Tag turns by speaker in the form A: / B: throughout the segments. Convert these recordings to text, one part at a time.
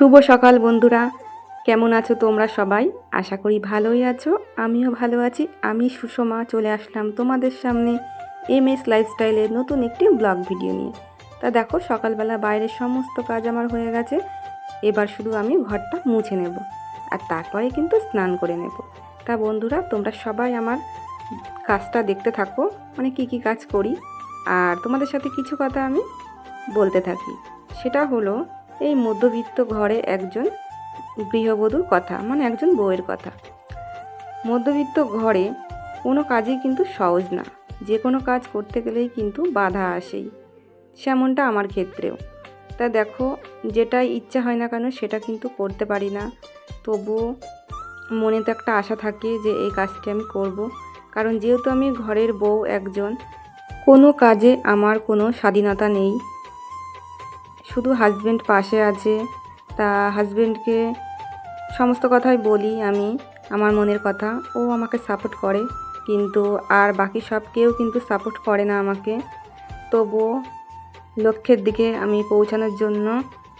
A: শুভ সকাল বন্ধুরা। কেমন আছো তোমরা সবাই? আশা করি ভালোই আছো। আমিও ভালো আছি। আমি সুষমা, চলে আসলাম তোমাদের সামনে এম এস লাইফস্টাইলের নতুন একটি ব্লগ ভিডিও নিয়ে। তা দেখো, সকালবেলা বাইরের সমস্ত কাজ আমার হয়ে গেছে। এবার শুধু আমি ঘরটা মুছে নেব আর তারপরে কিন্তু স্নান করে নেব। তা বন্ধুরা, তোমরা সবাই আমার কাজটা দেখতে থাকো। মানে কি কি কাজ করি। আর তোমাদের সাথে কিছু কথা আমি বলতে থাকি। সেটা হলো এই মধ্যবিত্ত ঘরে একজন গৃহবধূর কথা মানে একজন বউয়ের কথা। মধ্যবিত্ত ঘরে কোনো কাজই কিন্তু সহজ না। যে কোনো কাজ করতে গেলেই কিন্তু বাধা আসেই। সেমনটা আমার ক্ষেত্রেও। তা দেখো যেটা ইচ্ছা হয় না কেন সেটা কিন্তু করতে পারি না। তবুও মনে তো একটা আশা থাকে যে এই কাজটি আমি করব। কারণ যেহেতু আমি ঘরের বউ একজন, কোনো কাজে আমার কোনো স্বাধীনতা নেই। শুধু হাজব্যান্ড পাশে আছে, তা হাজব্যান্ডকে সমস্ত কথাই বলি আমি, আমার মনের কথা। ও আমাকে সাপোর্ট করে, কিন্তু আর বাকি সব কেউ কিন্তু সাপোর্ট করে না আমাকে। তবুও লক্ষ্যের দিকে আমি পৌঁছানোর জন্য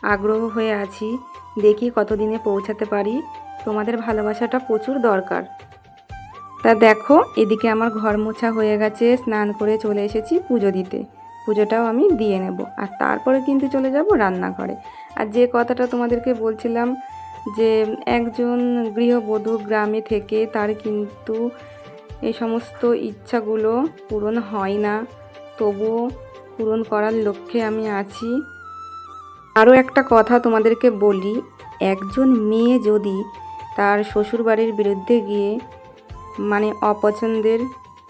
A: আগ্রহ হয়ে আছি, দেখি কতদিনে পৌঁছাতে পারি। তোমাদের ভালোবাসাটা প্রচুর দরকার। তা দেখো, এদিকে আমার ঘর মোছা হয়ে গেছে, স্নান করে চলে এসেছি পুজো দিতে। পুজোটাও আমি দিয়ে নেব। আর তারপরে কিন্তু চলে যাব রান্নাঘরে। আর যে কথাটা তোমাদেরকে বলছিলাম যে একজন গৃহবধূ গ্রামে থেকে তার কিন্তু এই সমস্ত ইচ্ছাগুলো পূরণ হয় না। তবুও পূরণ করার লক্ষ্যে আমি আছি। আরও একটা কথা তোমাদেরকে বলি, একজন মেয়ে যদি তার শ্বশুরবাড়ির বিরুদ্ধে গিয়ে মানে অপছন্দের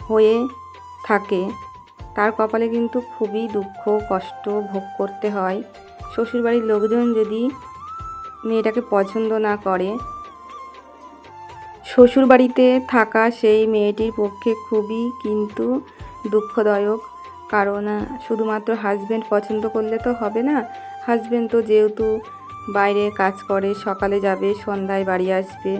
A: হয়ে থাকে তার কপালে কিন্তু খুবই দুঃখ, কষ্ট ভোগ করতে হয়। শ্বশুরবাড়ির লোকজন যদি মেয়েটাকে পছন্দ না করে, শ্বশুরবাড়িতে থাকা সেই মেয়েটির পক্ষে খুবই কিন্তু দুঃখদায়ক। কারণ শুধুমাত্র হাজব্যান্ড পছন্দ করলে তো হবে না। হাজব্যান্ড তো যেহেতু বাইরে কাজ করে, সকালে যাবে, সন্ধ্যায় বাড়ি আসবে।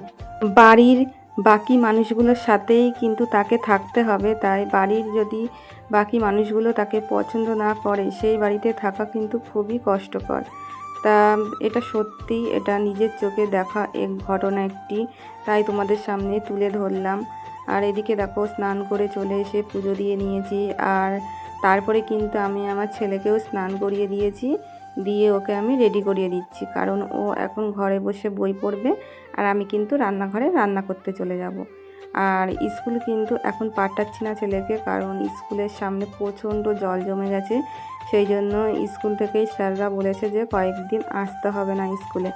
A: বাড়ির বাকি মানুষগুলোর সাথেই কিন্তু তাকে থাকতে হবে। তাই বাড়ির যদি বাকি মানুষগুলো তাকে পছন্দ না করে, সেই বাড়িতে থাকা কিন্তু খুবই কষ্টকর। তা এটা সত্যি, এটা নিজের চোখে দেখা এক ঘটনা একটি। তাই তোমাদের সামনে তুলে ধরলাম। আর এদিকে দেখো, স্নান করে চলে এসে পুজো দিয়ে নিয়েছি। আর তারপরে কিন্তু আমি আমার ছেলেকেও স্নান করিয়ে দিয়েছি। দিয়ে ওকে আমি রেডি করিয়ে দিচ্ছি। কারণ ও এখন ঘরে বসে বই পড়বে আর আমি কিন্তু রান্নাঘরে রান্না করতে চলে যাব। আর স্কুল কিন্তু এখন পাঠাচ্ছি না ছেলেকে কারণ স্কুলের সামনে প্রচণ্ড জল জমে গেছে। সেই জন্য স্কুল থেকেই স্যাররা বলেছে যে কয়েকদিন আসতে হবে না স্কুলে।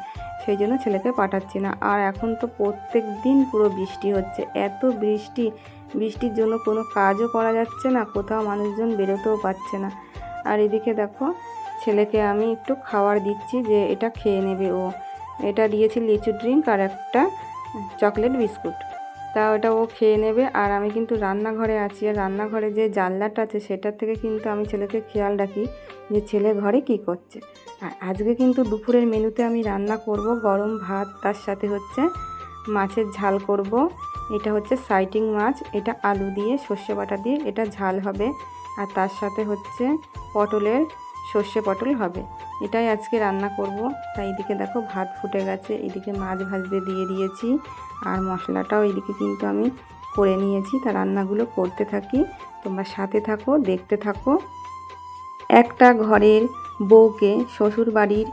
A: সেই জন্য ছেলেকে পাঠাচ্ছি না। আর এখন তো প্রত্যেক দিন পুরো বৃষ্টি হচ্ছে। এত বৃষ্টি, বৃষ্টির জন্য কোনো কাজও করা যাচ্ছে না। কোথাও মানুষজন বেরোতেও পারছে না। আর এদিকে দেখো ছেলেকে আমি একটু খাবার দিচ্ছি যে এটা খেয়ে নেবে ও। এটা দিয়েছি লিচু ড্রিঙ্ক আর একটা চকলেট বিস্কুট। তা ওটা ও খেয়ে নেবে আর আমি কিন্তু রান্নাঘরে আছি আর রান্নাঘরে যে জানলাটা আছে সেটার থেকে কিন্তু আমি ছেলেকে খেয়াল রাখি যে ছেলে ঘরে কি করছে। আর আজকে কিন্তু দুপুরের মেনুতে আমি রান্না করব গরম ভাত, তার সাথে হচ্ছে মাছের ঝাল করব। এটা হচ্ছে সাইটিং মাছ, এটা আলু দিয়ে সর্ষে বাটা দিয়ে, এটা ঝাল হবে। আর তার সাথে হচ্ছে পটলের সর্ষে পটল হবে। এটাই আজকে রান্না করব। তাই এদিকে দেখো ভাত ফুটে গেছে। এদিকে মাছ ভাজতে দিয়ে দিয়েছি। আর মশলাটাও এদিকে কিন্তু আমি করে নিয়েছি। তা রান্নাগুলো করতে থাকি। তোমরা সাথে থাকো, দেখতে থাকো। একটা ঘরের বউকে শ্বশুর বাড়ির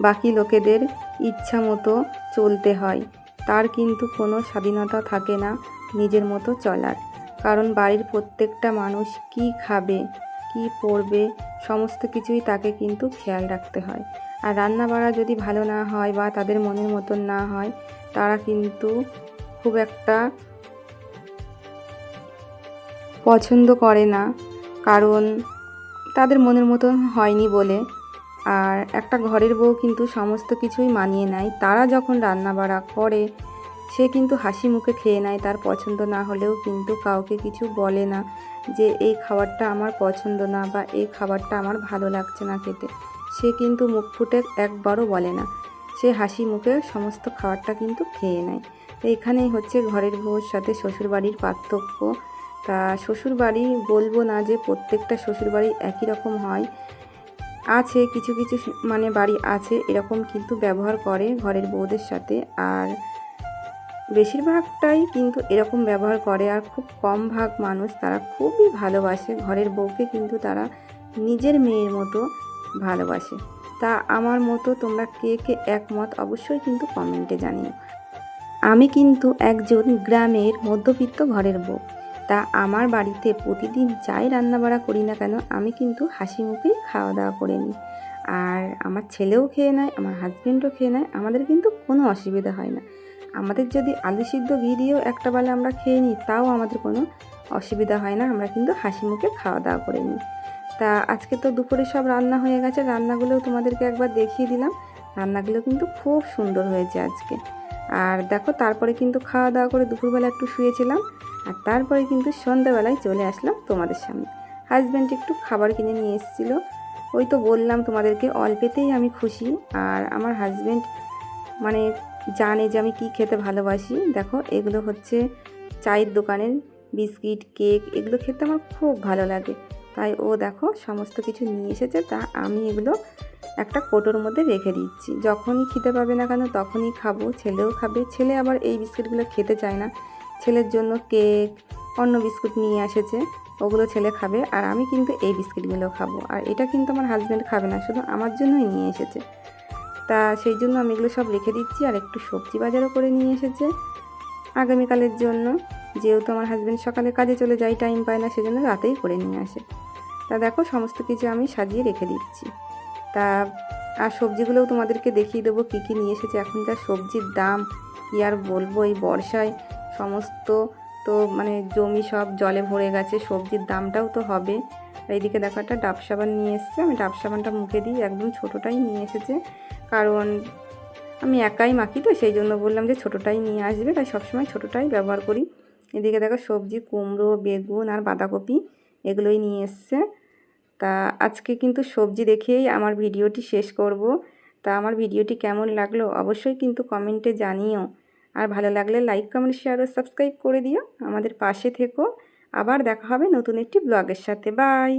A: বাকি লোকেদের ইচ্ছা মতো চলতে হয়। তার কিন্তু কোনো স্বাধীনতা থাকে না নিজের মতো চলার। কারণ বাড়ির প্রত্যেকটা মানুষ কি খাবে? কি পরবে সমস্ত কিছুই তাকে কিন্তু খেয়াল রাখতে হয়। আর রান্না বাড়া যদি ভালো না হয় বা তাদের মনের মতন না হয়, তারা কিন্তু খুব একটা পছন্দ করে না। কারণ তাদের মনের মতন হয়নি বলে। আর একটা ঘরের বউ কিন্তু সমস্ত কিছুই মানিয়ে নেয়। তারা যখন রান্না বাড়া করে সে কিন্তু হাসি মুখে খেয়ে নেয়, তার পছন্দ না হলেও কিন্তু কাউকে কিছু বলে না যে, এই খাবারটা আমার পছন্দ না বা এই খাবারটা আমার ভালো লাগছে না খেতে। সে কিন্তু মুখ ফুটে একবারও বলে না। সে হাসি মুখে সমস্ত খাবারটা কিন্তু খেয়ে নেয়। তো এখানেই হচ্ছে ঘরের বউর সাথে শ্বশুরবাড়ির পার্থক্য। তা শ্বশুরবাড়ি বলব না যে, প্রত্যেকটা শ্বশুরবাড়ি একই রকম হয়। আছে কিছু কিছু মানে বাড়ি আছে, এরকম কিন্তু ব্যবহার করে ঘরের বউদের সাথে। আর বেশিরভাগটাই কিন্তু এরকম ব্যবহার করে আর খুব কম ভাগ মানুষ তারা খুবই ভালোবাসে। ঘরের বউকে কিন্তু তারা নিজের মেয়ের মতো ভালোবাসে। তা আমার মতো তোমরা কে কে একমত অবশ্যই কিন্তু কমেন্টে জানিও। আমি কিন্তু একজন গ্রামের মধ্যবিত্ত ঘরের বউ। তা আমার বাড়িতে প্রতিদিন যাই রান্নাবাড়া করি না কেন, আমি কিন্তু হাসি মুখেই খাওয়া দাওয়া করে নিই। আর আমার ছেলেও খেয়ে নেয়, আমার হাজব্যান্ডও খেয়ে নেয়, আমাদের কিন্তু কোনো অসুবিধা হয় না। আমাদের যদি আলু সিদ্ধ ঘি দিয়েও একটা বেলা আমরা খেয়ে নিই, তাও আমাদের কোনো অসুবিধা হয় না। আমরা কিন্তু হাসি মুখে খাওয়া দাওয়া করে নিই। তা আজকে তো দুপুরে সব রান্না হয়ে গেছে। রান্নাগুলোও তোমাদেরকে একবার দেখিয়ে দিলাম। রান্নাগুলো কিন্তু খুব সুন্দর হয়েছে আজকে। আর দেখো, তারপরে কিন্তু খাওয়া দাওয়া করে দুপুরবেলা একটু শুয়েছিলাম। আর তারপরে কিন্তু সন্ধ্যাবেলায় চলে আসলাম তোমাদের সামনে। হাজব্যান্ড একটু খাবার কিনে নিয়ে এসেছিল। ওই তো বললাম তোমাদেরকে, অল্পেতেই আমি খুশি। আর আমার হাজব্যান্ড মানে জানে যে আমি কি খেতে ভালোবাসি। দেখো, এগুলো হচ্ছে চায়ের দোকানের বিস্কিট, কেক, এগুলো খেতে আমার খুব ভালো লাগে। তাই ও দেখো, সমস্ত কিছু নিয়ে এসেছে, তা আমি এগুলো একটা কোটোর মধ্যে রেখে দিচ্ছি। যখনই খেতে পাবে না কেন, তখনই খাব। ছেলেও খাবে, ছেলে আবার এই বিস্কিটগুলো খেতে চায় না। ছেলের জন্য কেক, অন্য বিস্কুট নিয়ে এসেছে, ওগুলো ছেলে খাবে আর আমি কিন্তু এই বিস্কিটগুলো খাব। আর এটা কিন্তু আমার হাজব্যান্ড খাবে না, শুধু আমার জন্যই নিয়ে এসেছে। তা সেই জন্য আমি এগুলো সব রেখে দিচ্ছি আর একটু সবজি বাজারও করে নিয়ে এসেছে আগামীকালের জন্য। যেহেতু আমার হাজব্যান্ড সকালে কাজে চলে যায় টাইম পায় না, সেজন্য রাতেই করে নিয়ে আসে। তা দেখো, সমস্ত কিছু আমি সাজিয়ে রেখে দিচ্ছি। তা আর সবজিগুলোও তোমাদেরকে দেখিয়ে দেবো, কী কী নিয়ে এসেছে। এখন যা সবজির দাম, কী আর বলব এই বর্ষায়। সমস্ত তো মানে জমি সব জলে ভরে গেছে, সবজির দামটাও তো হবে। আর এইদিকে দেখো একটা ডাব সাবান নিয়ে এসেছে। আমি ডাব সাবানটা মুখে দিই, একদম ছোটোটাই নিয়ে এসেছে। কারণ আমি একাই মাখি তো, সেই জন্য বললাম যে ছোটোটাই নিয়ে আসবে। তাই সবসময় ছোটোটাই ব্যবহার করি। এদিকে দেখো সবজি, কুমড়ো, বেগুন আর বাঁধাকপি এগুলোই নিয়ে এসছে। তা আজকে কিন্তু সবজি দেখেই আমার ভিডিওটি শেষ করব। তা আমার ভিডিওটি কেমন লাগল অবশ্যই কিন্তু কমেন্টে জানিও। আর ভালো লাগলে লাইক, কমেন্ট, শেয়ার ও সাবস্ক্রাইব করে দিও। আমাদের পাশে থেকো। আবার দেখা হবে নতুন একটি ব্লগের সাথে। বাই